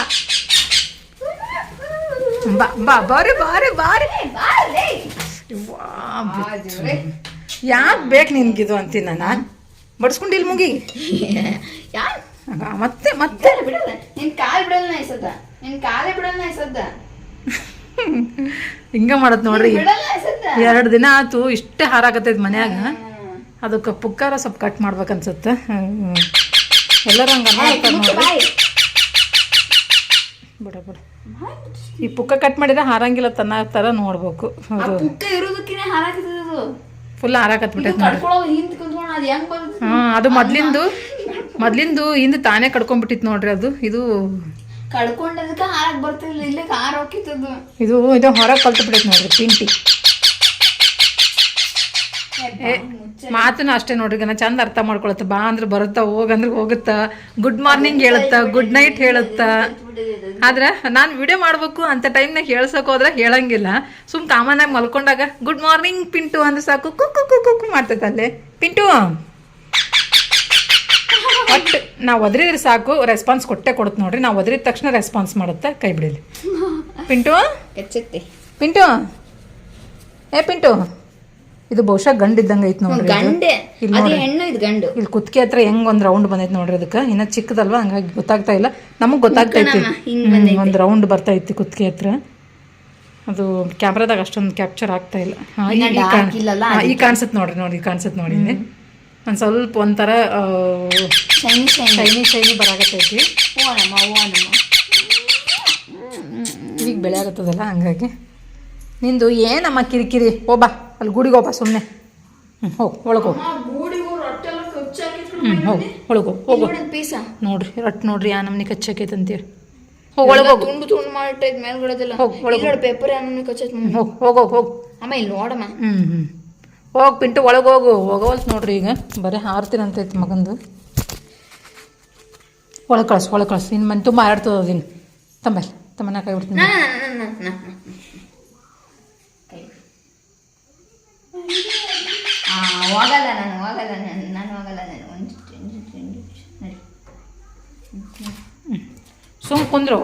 ಬಾ ಬಾ ಬಾರಿ ಬಾರಿ. ಯಾಕೆ ಬೇಕು ನಿನ್ಗಿದು ಅಂತೀನಿ ನಾನು? ಬಡ್ಸ್ಕೊಂಡಿಲ್ಲ ಮುಗಿ ಮತ್ತೆ ಮತ್ತೆ. ನಿನ್ ಕಾಲ್ ಬಿಡಲ್ಲ ಇಸದ್ದ ನಿನ್ ಕಾಲೇ ಬಿಡಲ್ಲ ಇಸದ್ದ ಹಿಂಗ ಮಾಡತ್ ನೋಡ್ರಿ. ಎರಡು ದಿನ ಆತು ಇಷ್ಟೇ ಹಾರಾಕತ್ತೈತಿ ಮನ್ಯಾಗ. ಅದಕ್ಕೆ ಪುಕ್ಕಾರ ಸ್ವಲ್ಪ ಕಟ್ ಮಾಡ್ಬೇಕನ್ಸುತ್ತೆ. ಎಲ್ಲರೂ ಹಂಗ ಬಿಡ ಬಿಡ. ಈ ಪುಕ್ಕ ಕಟ್ ಮಾಡಿದ್ರೆ ಹಾರಂಗಿಲ್ಲ ತನ್ನ ತರ ನೋಡ್ಬೇಕು. ಫುಲ್ ಹಾರಾಕತ್ಬಿಟ್ಟೈತಿ ಹಾ ಅದು ಮೊದ್ಲಿಂದು ಮೊದ್ಲಿಂದು ಹಿಂದ್ ತಾನೇ ಕಡ್ಕೊಂಡ್ಬಿಟ್ಟಿತ್ತು ನೋಡ್ರಿ ಅದು. ಇದು ಕಡ್ಕೊಂಡದಕ್ಕೆ ಬರ್ತಿರ್ಲಿಲ್ಲ ಹೋಗಿತ್ತದು ಇದು ಇದು ಹೊರಗೆ ಕಲ್ತು ಬಿಟ್ಟೈತೆ ನೋಡ್ರಿ ಪಿಂಟಿ. ಮಾತನ್ನು ಅಷ್ಟೇ ನೋಡ್ರಿ ಗನ ಚಂದ ಅರ್ಥ ಮಾಡ್ಕೊಳತ್ತ. ಬಾ ಅಂದ್ರೆ ಬರುತ್ತಾ ಹೋಗಂದ್ರೆ ಹೋಗುತ್ತಾ. ಗುಡ್ ಮಾರ್ನಿಂಗ್ ಹೇಳುತ್ತಾ ಗುಡ್ ನೈಟ್ ಹೇಳುತ್ತಾ. ಆದ್ರೆ ನಾನು ವಿಡಿಯೋ ಮಾಡ್ಬೇಕು ಅಂತ ಟೈಮ್ನಾಗ ಹೇಳ್ಸಕ್ ಹೋದ್ರೆ ಹೇಳಂಗಿಲ್ಲ. ಸುಮ್ ಕಾಮನ್ ಆಗಿ ಮಲ್ಕೊಂಡಾಗ ಗುಡ್ ಮಾರ್ನಿಂಗ್ ಪಿಂಟು ಅಂದ್ರೆ ಸಾಕು ಕುಕ್ಕು ಕುಕ್ಕು ಕುಕ್ಕು ಮಾಡ್ತೈತೆ ಅಲ್ಲೇ. ಪಿಂಟು! ಒಟ್ಟು ನಾವು ಒದ್ರಿದ್ರೆ ಸಾಕು ರೆಸ್ಪಾನ್ಸ್ ಕೊಟ್ಟೆ ಕೊಡುತ್ತೆ ನೋಡ್ರಿ. ನಾವು ಒದ್ರಿದ ತಕ್ಷಣ ರೆಸ್ಪಾನ್ಸ್ ಮಾಡುತ್ತೆ ಕೈ ಬಿಡಲಿ. ಪಿಂಟು? ಪಿಂಟು? ಏ ಪಿಂಟು? ಇದು ಬಹುಶಃ ಗಂಡಿದ್ದಂಗೆ ಐತೆ ನೋಡ್ರಿ. ಗಂಡೆ. ಇಲ್ಲಿ ಅದೇ ಹೆಣ್ಣು ಇದು ಗಂಡು. ಇಲ್ಲಿ ಕುತ್ತಿಗೆ ಹತ್ರ ಹೆಂಗ್ ಒಂದ್ ರೌಂಡ್ ಬಂದೈತೆ ನೋಡ್ರಿ ಅದಕ್ಕೆ ಇನ್ನ ಚಿಕ್ಕದಲ್ವಾ ಹಂಗಾಗಿ ಗೊತ್ತಾಗ್ತಾ ಇಲ್ಲ. ನಮಗ್ ಗೊತ್ತಾಗ್ತೈತಿ ಒಂದ್ ರೌಂಡ್ ಬರ್ತೈತಿ ಕುತ್ತಿಗೆ ಹತ್ರ. ಅದು ಕ್ಯಾಮ್ರಾದಾಗ ಅಷ್ಟೊಂದು ಕ್ಯಾಪ್ಚರ್ ಆಗ್ತಾ ಇಲ್ಲ. ಈಗ ಕಾಣಿಸುತ್ತೆ ನೋಡ್ರಿ ನೋಡಿ ಈ ಕಾಣಿಸುತ್ತೆ ನೋಡಿ ಒಂದ್ ಸ್ವಲ್ಪ ಒಂಥರ ಶೈನಿ ಶೈನಿ ಶೈನಿ ಬರಾಕತ್ತೈತಿ ಓ ನಮ್ಮ ಓ ನಮ್ಮ ಈಗ ಬೆಳೆ ಆಗತ್ತದಲ್ಲ ಹಂಗಾಗಿ. ನಿಂದು ಏನಮ್ಮ ಕಿರಿಕಿರಿ? ಹೋಬಾ ಅಲ್ಲಿ ಗುಡಿಗೆ ಹೋಗ ಸುಮ್ಮನೆ ಹ್ಞೂ ಹೋಗಿ ಒಳಗೆ ರೊಟ್ಟೆ ಹ್ಞೂ ಹೋಗಿ ಒಳಗೆ ಹೋಗು ಪೀಸ? ನೋಡ್ರಿ ರಟ್ ನೋಡ್ರಿ ಆ ನಮ್ನಿ ಕಚ್ಚಕೈತೆ ಅಂತೇಳಿ ಹೋಗಿ ಒಳಗೆ ತುಂಡು ತುಂಡು ಮಾಡಿಟ್ಟೈತೆ ಮೇಲ್ಗಡೆದೆಲ್ಲ. ಹೋಗಿ ಒಳಗೆ ಪೇಪರ್ ಏನೋ ಕಚ್ಚೈತೆ ಹೋಗಿ ಹೋಗೋ ಹೋಗಿ ಅಮ್ಮ ಇಲ್ಲಿ ನೋಡಮ್ಮ. ಹ್ಞೂ ಹ್ಞೂ ಹೋಗಿ ಪಿಂಟು ಒಳಗೆ ಹೋಗು. ಹೋಗೋವಲ್ತು ನೋಡ್ರಿ ಈಗ. ಬರೀ ಹಾರ್ತೀನಂತೈತಿ ಮಗಂದು. ಒಳಗೆ ಕಳ್ಸು ಒಳಗೆ ಕಳ್ಸು. ಇನ್ನು ಮನೆ ತುಂಬ ಆಡ್ತದ ಅದಿನ್ನು ತಂಬಲ್ ತಮ್ಮನ ಕೈ ಬಿಡ್ತೀನಿ. ಹೋಗಲ್ಲ ನಾನು ಹೋಗಲ್ಲ ನಾನು ನಾನು ಹೋಗಲ್ಲ ನಾನು. ಒಂದು ನಡಿ. ಸುಮ್ ಕುಂದ್ರು.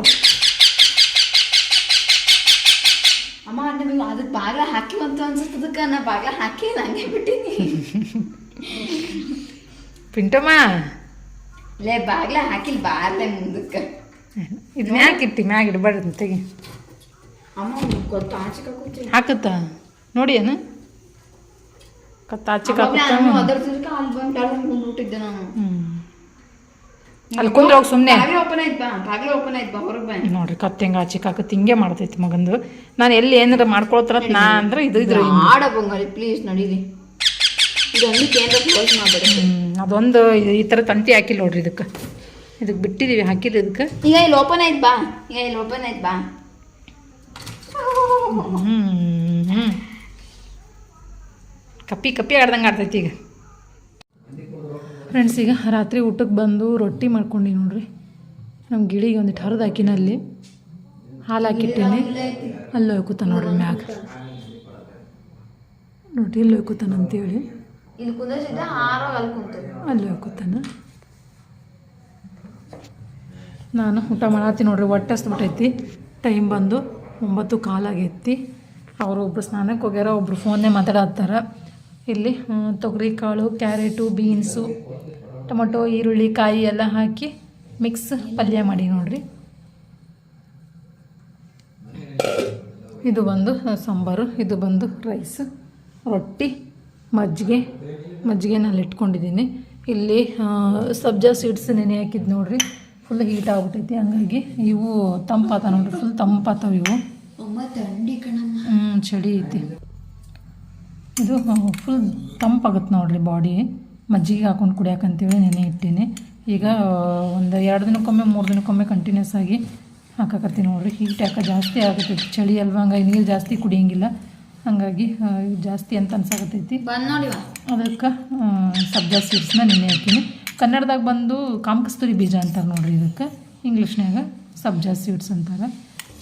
ಅಮ್ಮ ನಿಮಗೆ ಅದಕ್ಕೆ ಬಾಗ್ಲ ಹಾಕಿ ಅಂತ ಅನ್ಸುತ್ತದಕ್ಕೆ ನಾ ಬಾಗ್ಲ ಹಾಕಿ ನಂಗೆ ಬಿಟ್ಟಿನಿ. ಪಿಂಟಮ್ಮ. ಲೇ ಬಾಗ್ಲ ಹಾಕಿಲ್ ಬಾರ್ಲೆ ಮುಂದಕ್ಕೆ. ಇದು ಮ್ಯಾಗ ಇಟ್ಟಿ ಮ್ಯಾಗ ಇಡಬಾರ್ದು ತೆಗಿ. ಅಮ್ಮ ಗೊತ್ತು ಆಚೆ ಕೂತಿ ಹಾಕುತ್ತ? ನೋಡಿ ಏನು ಕತ್ತ ಆಚೆ ಹಾಕುತ್ತ ನಾನು ಅದರ್ಸಕ್ಕೆ ಅಲ್ಲಿ ಬಂದು ಕೆಳಗೆ ಕುಂದ್ಬಿಟ್ಟಿದ್ದೆ ನಾನು ಅಲ್ಲಿ ಕುಂದ್ರ ಹೋಗಿ ಸುಮ್ಮನೆ ಓಪನ್ ಆಯ್ತು ಬಾ ಬಾಗ್ಲ ಓಪನ್ ಆಯ್ತು ಬಾ ಹೊರಗೆ ಬಾ. ನೋಡ್ರಿ ಕತ್ತೆ ಹೆಂಗೆ ಆಚೆ ಹಿಂಗೆ ಮಾಡ್ತೈತಿ ಮಗಂದು. ನಾನು ಎಲ್ಲಿ ಏನಾರ ಮಾಡ್ಕೊಳ್ತಾರ ನಾ ಅಂದ್ರೆ ಇದು ಇದ್ರ ಆಡ ಬಂಗಾರಿ ಪ್ಲೀಸ್ ನಡೀರಿ. ಅದೊಂದು ಈ ಥರ ತಂತಿ ಹಾಕಿಲ್ಲ ನೋಡ್ರಿ ಇದಕ್ಕೆ. ಇದಕ್ಕೆ ಬಿಟ್ಟಿದೀವಿ ಹಾಕಿಲ್ಲ ಇದಕ್ಕೆ. ಈಗ ಇಲ್ಲಿ ಓಪನ್ ಆಯ್ತು ಬಾ ಈಗ ಇಲ್ಲಿ ಓಪನ್ ಆಯ್ತು ಬಾ. ಹ್ಞೂ ಕಪ್ಪಿ ಕಪ್ಪಿ ಆಡ್ದಂಗೆ ಆಡ್ತೈತಿ ಈಗ. ಫ್ರೆಂಡ್ಸ್ ಈಗ ರಾತ್ರಿ ಊಟಕ್ಕೆ ಬಂದು ರೊಟ್ಟಿ ಮಾಡ್ಕೊಂಡು ನೋಡ್ರಿ. ನಮ್ಮ ಗಿಳಿಗೆ ಒಂದಿಟ್ಟು ಹರಿದು ಹಾಕಿನ ಅಲ್ಲಿ. ಹಾಲು ಹಾಕಿಟ್ಟೀನಿ. ಅಲ್ಲಿ ಹೋಯ್ಕೂತ ನೋಡ್ರಿ ಮ್ಯಾಗ. ನೋಡಿ ಇಲ್ಲಿ ಹೋಯ್ಕೂತಾನ ಅಂತೇಳಿ. ಅಲ್ಲಿ ಹೋಯ್ಕೂತಾನ. ನಾನು ಊಟ ಮಾಡತ್ತೀನಿ ನೋಡ್ರಿ ಹೊಟ್ಟೆ ಹಸ್ಬಿಟ್ಟೈತಿ ಟೈಮ್ ಬಂದು ಒಂಬತ್ತು ಕಾಲಾಗೈತಿ. ಅವರು ಒಬ್ರು ಸ್ನಾನಕ್ಕೆ ಹೋಗ್ಯಾರ ಒಬ್ರು ಫೋನೇ ಮಾತಾಡತ್ತಾರ. ಇಲ್ಲಿ ತೊಗರಿ ಕಾಳು ಕ್ಯಾರೆಟು ಬೀನ್ಸು ಟೊಮೊಟೊ ಈರುಳ್ಳಿ ಕಾಯಿ ಎಲ್ಲ ಹಾಕಿ ಮಿಕ್ಸ್ ಪಲ್ಯ ಮಾಡಿ ನೋಡ್ರಿ. ಇದು ಬಂದು ಸಾಂಬಾರು ಇದು ಬಂದು ರೈಸ್. ರೊಟ್ಟಿ ಮಜ್ಜಿಗೆ ಮಜ್ಜಿಗೆ ನಾನು ಇಟ್ಕೊಂಡಿದ್ದೀನಿ. ಇಲ್ಲಿ ಸಬ್ಜಾ ಸೀಡ್ಸ್ ನೆನೆ ಹಾಕಿದ್ದು ನೋಡ್ರಿ. ಫುಲ್ ಹೀಟ್ ಆಗ್ಬಿಟ್ಟೈತಿ ಹಂಗಾಗಿ ಇವು ತಂಪಾತ ನೋಡ್ರಿ ಫುಲ್ ತಂಪಾತಾವ ಇವು. ಚಳಿ ಐತಿ. ಇದು ಫುಲ್ ತಂಪಾಗುತ್ತೆ ನೋಡ್ರಿ ಬಾಡಿ ಮಜ್ಜಿಗೆ ಹಾಕೊಂಡು ಕುಡಿಯಾಕಂತೇಳಿ ನೆನೆ ಇಟ್ಟೀನಿ. ಈಗ ಒಂದು ಎರಡು ದಿನಕ್ಕೊಮ್ಮೆ ಮೂರು ದಿನಕ್ಕೊಮ್ಮೆ ಕಂಟಿನ್ಯೂಸ್ ಆಗಿ ಹಾಕಕತ್ತೀನಿ ನೋಡಿರಿ. ಹೀಟ್ ಯಾಕೆ ಜಾಸ್ತಿ ಆಗುತ್ತೈತಿ ಚಳಿ ಅಲ್ವಾ? ಹಂಗಾಗಿ ನೀರು ಜಾಸ್ತಿ ಕುಡಿಯಂಗಿಲ್ಲ. ಹಾಗಾಗಿ ಜಾಸ್ತಿ ಅಂತ ಅನ್ಸಾಕತ್ತೈತಿ. ಅದಕ್ಕೆ ಸಬ್ಜಾ ಸೀಡ್ಸ್ನ ನೆನೆ ಹಾಕೀನಿ ಕನ್ನಡದಾಗ ಬಂದು ಕಾಮಕಸ್ತೂರಿ ಬೀಜ ಅಂತಾರೆ ನೋಡ್ರಿ ಇದಕ್ಕೆ. ಇಂಗ್ಲೀಷ್ನಾಗ ಸಬ್ಜಾ ಸೀಡ್ಸ್ ಅಂತಾರೆ.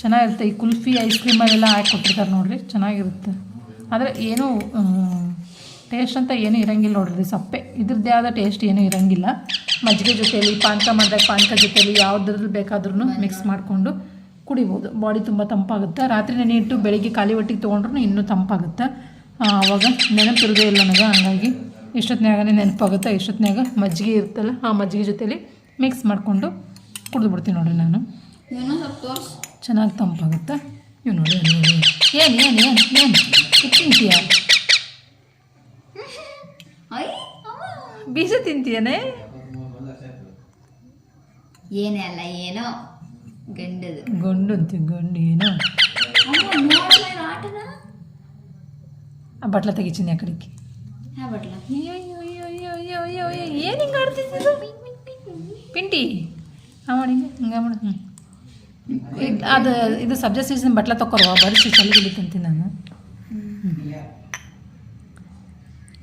ಚೆನ್ನಾಗಿರುತ್ತೆ. ಈ ಕುಲ್ಫಿ ಐಸ್ ಕ್ರೀಮಲ್ಲೆಲ್ಲ ಹಾಕಿ ಕೊಟ್ಟಿರ್ತಾರೆ ನೋಡ್ರಿ. ಚೆನ್ನಾಗಿರುತ್ತೆ. ಆದರೆ ಏನೂ ಟೇಸ್ಟ್ ಅಂತ ಏನೂ ಇರಂಗಿಲ್ಲ ನೋಡ್ರಿ ಸಪ್ಪೆ. ಇದ್ರದ್ದೇ ಆದ ಟೇಸ್ಟ್ ಏನೂ ಇರಂಗಿಲ್ಲ. ಮಜ್ಜಿಗೆ ಜೊತೆಯಲ್ಲಿ ಪಾನಕ ಮಾಡಿದಾಗ ಪಾನಕ ಜೊತೆಯಲ್ಲಿ ಯಾವುದ್ರಲ್ಲಿ ಬೇಕಾದ್ರೂ ಮಿಕ್ಸ್ ಮಾಡಿಕೊಂಡು ಕುಡಿಬೋದು. ಬಾಡಿ ತುಂಬ ತಂಪಾಗುತ್ತೆ. ರಾತ್ರಿ ನೆನೆ ಇಟ್ಟು ಬೆಳಿಗ್ಗೆ ಖಾಲಿ ಹೊಟ್ಟಿಗೆ ತೊಗೊಂಡ್ರು ಇನ್ನೂ ತಂಪಾಗುತ್ತೆ. ಆವಾಗ ನೆನಪಿರೋದೇ ಇಲ್ಲ ನನಗೆ ಹಂಗಾಗಿ ಇಷ್ಟೊತ್ತಿನಾಗನೇ ನೆನಪಾಗುತ್ತೆ. ಇಷ್ಟೊತ್ತಿನಾಗ ಮಜ್ಜಿಗೆ ಇರುತ್ತಲ್ಲ ಆ ಮಜ್ಜಿಗೆ ಜೊತೆಲಿ ಮಿಕ್ಸ್ ಮಾಡಿಕೊಂಡು ಕುಡಿದ್ಬಿಡ್ತೀನಿ ನೋಡ್ರಿ ನಾನು. ಚೆನ್ನಾಗಿ ತಂಪಾಗುತ್ತೆ. ಇವು ನೋಡಿ. ಏನು ಏನು ಏನು ಏನು? ಏನು ತಿಂತೀಯ ಬೀಜ ತಿಂತೀಯನೇ? ಏನೇ ಅಲ್ಲ ಏನೋ ಗಂಡದು. ಗಂಡು ಅಂತ ಗಂಡು ಏನೋ ಆ ಬಟ್ಲ ತೆಗಿತೀನಿ ಆ ಕಡೆಗೆ. ಏನು ಹಿಂಗೆ ಆಡ್ತಿದ್ದು ಪಿಂಟಿ ಹಾಂ ಮಾಡಿ ಹಿಂಗೆ ಮಾಡು. ಅದು ಇದು ಸಬ್ಜೆಕ್ಟ್ ಸೀಸನ್ ಬಟ್ಲ ತಕೊರುವ ಬರಿಸಿ ಚಳಿ ಗಿಲಿಕಂತೀನಿ ನಾನು.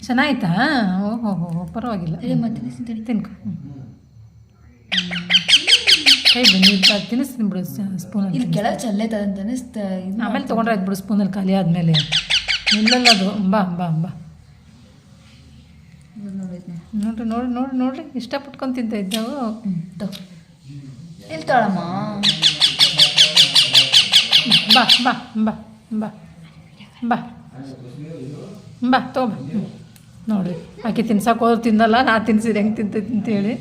ಚೆನ್ನಾಯ್ತಾ? ಓಹೋ ಹೋ ಪರವಾಗಿಲ್ಲ. ಮತ್ತೆ ತಿನ್ಕೊ. ಕೈ ಬನ್ನಿ ತಿನ್ನಿಸ್ತೀನಿ ಬಿಡು ಸ್ಪೂನಲ್ಲಿ ಇಲ್ಲಿ ಕೆಳಗೆ ಚಲ್ಲೈತದಂತ ಅನಿಸ್ತ ಆಮೇಲೆ ತೊಗೊಂಡ್ರೆ ಆಯ್ತು ಬಿಡು ಸ್ಪೂನಲ್ಲಿ ಖಾಲಿ ಆದಮೇಲೆ. ಇಲ್ಲಲ್ಲ ಅದು ಬಾ ಬಾ ಬಾ. ನೋಡ್ರಿ ನೋಡಿ ನೋಡಿ ನೋಡ್ರಿ ಇಷ್ಟಪಟ್ಕೊಂಡು ತಿಂತ ಇದ್ದಾವು ಇಲ್ಲಿ ತೊಳಮ್ಮ? ಬಾ ಬಾ ಬಾ ಬಾ ಬಾ. ಬಾ ತಗೊಬಾ ಹ್ಞೂ ನೋಡ್ರಿ ಆಕೆ ತಿನ್ಸಕ್ಕೆ ಹೋದ್ರೆ ತಿನ್ನಲ್ಲ ನಾ ತಿನ್ಸಿದ್ರೆ ಹೆಂಗೆ ತಿಂತೈತಿ ಅಂತೇಳಿ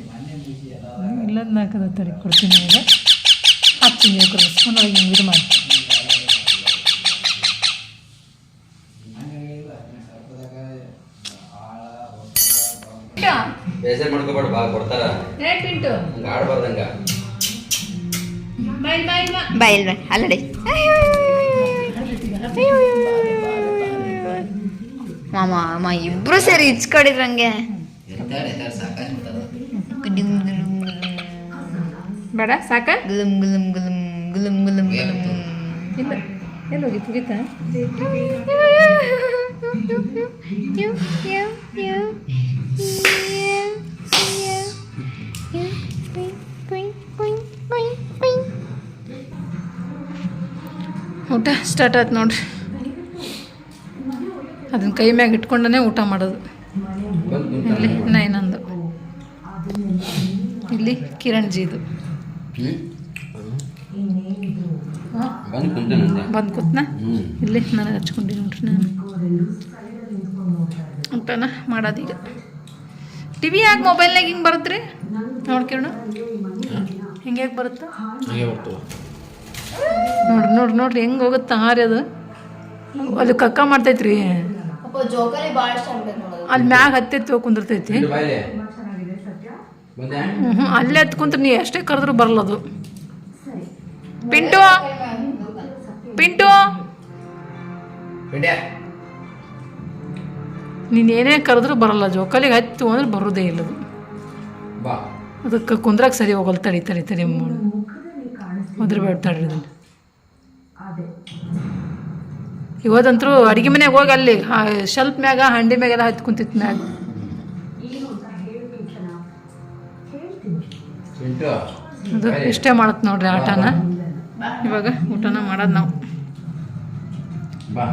ಇಲ್ಲದ ನಾಲ್ಕದ ತಡಿ ಕೊಡ್ತೀನಿ ಈಗ ಹಾಕ್ತೀನಿ ಸ್ಪೂನ್ ಒಳಗೆ ಹಿಂಗೆ ಇದು ಮಾಡ್ತೀನಿ. ಬೇಸರ ಮಾಡ್ಕೋಬೇಡ ಬಾ ಕೊಡ್ತಾರ. ಆಡ್ಬಾರ್ದಂಗ ಬೈಲ್ ಬೈಲ್ ಅಲ್ಲಡಿ. ಮಾಮ ಅಮ್ಮ ಇಬ್ರು ಸೇರಿ ಇಚ್ಕಡಿದ್ರಂಗೆ. ಬೇಡ ಸಾಕ ಗುಲುಮ್ ಗುಲುಮ್ ಗುಲುಮ್ ಗುಲುಮ್ ಗುಲುಮ್ ಗುಲುಮ್. ಇಲ್ಲ ಎಲ್ಲಿ ಹೋಗಿತ್ತು ಗೀತಾ? ಊಟ ಸ್ಟಾರ್ಟ್ ಆಯ್ತು ನೋಡ್ರಿ. ಅದನ್ನ ಕೈ ಮ್ಯಾಗ ಇಟ್ಕೊಂಡೇ ಊಟ ಮಾಡೋದು. ಇಲ್ಲಿ ನೈನಂದು. ಇಲ್ಲಿ ಕಿರಣ್ ಜಿದು ಬಂದು ಕೂತ್ನ? ಇಲ್ಲಿ ನನಗೆ ಹಚ್ಕೊಂಡಿ ನೋಡ್ರಿ ನಾನು. ಊಟನ ಮಾಡೋದೀಗ ಟಿ ವಿ ಯಾಕೆ ಮೊಬೈಲ್ನಾಗ ಹಿಂಗೆ ಬರುತ್ತೆ ನೋಡ್ಕೊಂಡು ಹಿಂಗೆ ಬರುತ್ತೆ? ನೋಡ್ರಿ ನೋಡ್ರಿ ನೋಡ್ರಿ ಹೆಂಗೆ ಹೋಗುತ್ತೆ ಹಾರಿ ಅದು? ಅದು ಕಕ್ಕ ಮಾಡ್ತೈತ್ರಿ. ಜೋಕಾಲಿ ಭಾಳ ಇಷ್ಟ ಆಗ್ಬಿಟ್ಟೈತೆ ನೋಡೋದು ಅಲ್ಲಿ ಮ್ಯಾಗ ಹತ್ತೆತ್ತು ಕುಂದಿರ್ತೈತಿ. ಹ್ಞೂ ಅಲ್ಲೇ ಹತ್ತು ಕುಂತ್ರೆ ನೀ ಎಷ್ಟೇ ಕರೆದ್ರೂ ಬರಲ್ಲ ಅದು. ಪಿಂಟು? ಪಿಂಟು? ನೀನ್ ಏನೇ ಕರೆದ್ರೂ ಬರಲ್ಲ ಜೋಕಾಲಿಗೆ ಹತ್ತು ಅಂದ್ರೆ ಬರೋದೇ ಇಲ್ಲ ಅದಕ್ಕೆ ಕುಂದ್ರಾಗ ಸರಿ ಹೋಗಲ್ಲ ತಡಿ ತಡಿ ತಡಿ ಉದ್ರ ಬೇಡ ತಡ್ರಿ ಇವತ್ತಂತರೂ ಅಡುಗೆ ಮನೆಗೆ ಹೋಗಿ ಅಲ್ಲಿ ಶೆಲ್ಫ್ ಮ್ಯಾಗ ಹಂಡಿ ಮ್ಯಾಗೆಲ್ಲ ಹತ್ತು ಕುಂತಿತ್ತು ಮ್ಯಾಗ. ಅದು ಇಷ್ಟೇ ಮಾಡತ್ ನೋಡ್ರಿ ಆಟನ. ಇವಾಗ ಊಟನ ಮಾಡೋದು ನಾವು. ಬಾ.